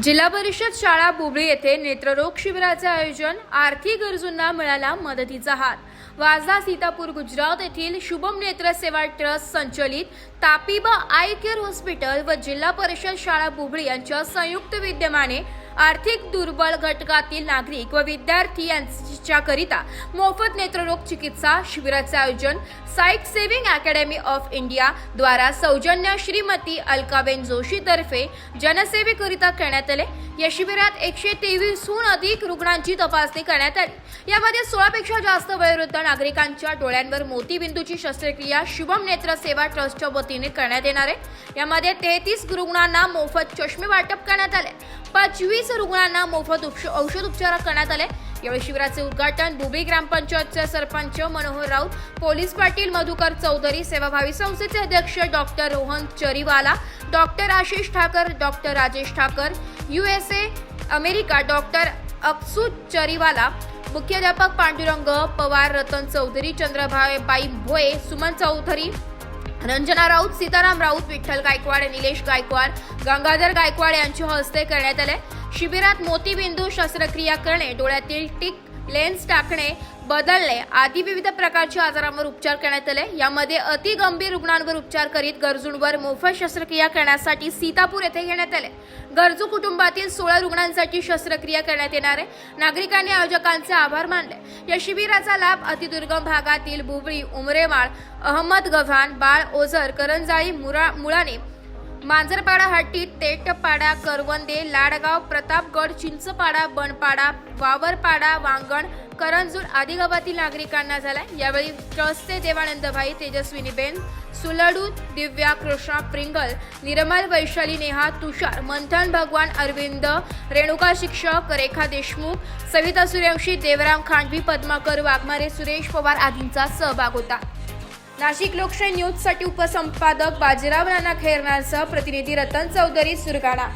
जिल्हा परिषद शाळा बुबळी येथे नेत्ररोग शिबिराचे आयोजन आर्थिक गरजूंना मिळाला मदतीचा हात. वाजदा सीतापूर गुजरात येथील शुभम नेत्र सेवा ट्रस्ट संचलित तापीबा आय केअर हॉस्पिटल व जिल्हा परिषद शाळा बुबळी यांच्या संयुक्त विद्यमाने आर्थिक दुर्बल घटकातील नागरिक व विद्यार्थी यांच्याकरिता मोफत नेत्ररोग चिकित्सा शिबिराचे आयोजन sight saving academy of India द्वारा सौजन्य श्रीमती अलकाबेन जोशी तर्फे जनसेवेकरिता करण्यात आले. या शिबिरात एकशे तेवीसहून अधिक रुग्णांची तपासणी करण्यात आली. यामध्ये सोळापेक्षा जास्त वयोवृद्ध नागरिकांच्या डोळ्यांवर मोतीबिंदूची शस्त्रक्रिया शुभम नेत्र सेवा ट्रस्टच्या वतीने करण्यात येणार आहे. यामध्ये तेहतीस रुग्णांना मोफत चष्मे वाटप करण्यात आले. पाचवीस रुग्णांना मोफत उपश- औषध उपचार करण्यात आले. यावेळी शिबिराचे उद्घाटन दुबे ग्रामपंचायतचे सरपंच मनोहर राऊत पोलीस पाटील मधुकर चौधरी सेवाभावी संस्थेचे अध्यक्ष doctor Rohan Chariwala doctor Ashish Thakar doctor Rajesh Thakar USA America doctor Aksu Chariwala मुख्याध्यापक पांडुरंग पवार रतन चौधरी चंद्रभाई बाई भोये सुमन चौधरी रंजना राऊत सीताराम राऊत विठ्ठल गायकवाड निलेश गायकवाड गंगाधर गायकवाड यांच्या हस्ते करण्यात आले शिबिरात मोतीबिंदू शस्त्रक्रिया करणे डोळ्यातील टिक लेन्स टाकणे बदलणे आदी विविध प्रकारच्या आजारांवर उपचार करण्यात आले. यामध्ये अति गंभीर रुग्णांवर उपचार करीत गरजूंवर मोफत शस्त्रक्रिया करण्यासाठी सीतापूर येथे घेण्यात आले. गरजू कुटुंबातील सोळा रुग्णांसाठी शस्त्रक्रिया करण्यात येणार आहे. नागरिकांनी आयोजकांचे आभार मानले. या शिबिराचा लाभ अतिदुर्गम भागातील बुबळी उमरेमाळ अहमद गव्हाण बाळ ओझर करंजाळी मुरा मुळाने मांजरपाडा हट्टी तेटपाडा करवंदे लाडगाव प्रतापगड चिंचपाडा बनपाडा वावरपाडा वांगण करंजूर आदी गावातील नागरिकांना झाला यावेळी ट्रस्टचे देवानंदभाई तेजस्विनीबेन सुलडू दिव्या कृष्णा प्रिंगल निर्मल वैशाली नेहा तुषार मंथन भगवान अरविंद रेणुका शिक्षक रेखा देशमुख सविता सूर्यवंशी देवराम खांडवी पद्माकर वाघमारे सुरेश पवार आदींचा सहभाग होता. नाशिक लोकशाही न्यूजसाठी उपसंपादक बाजीराव नाना खैरनारसह प्रतिनिधी रतन चौधरी सुरगाणा.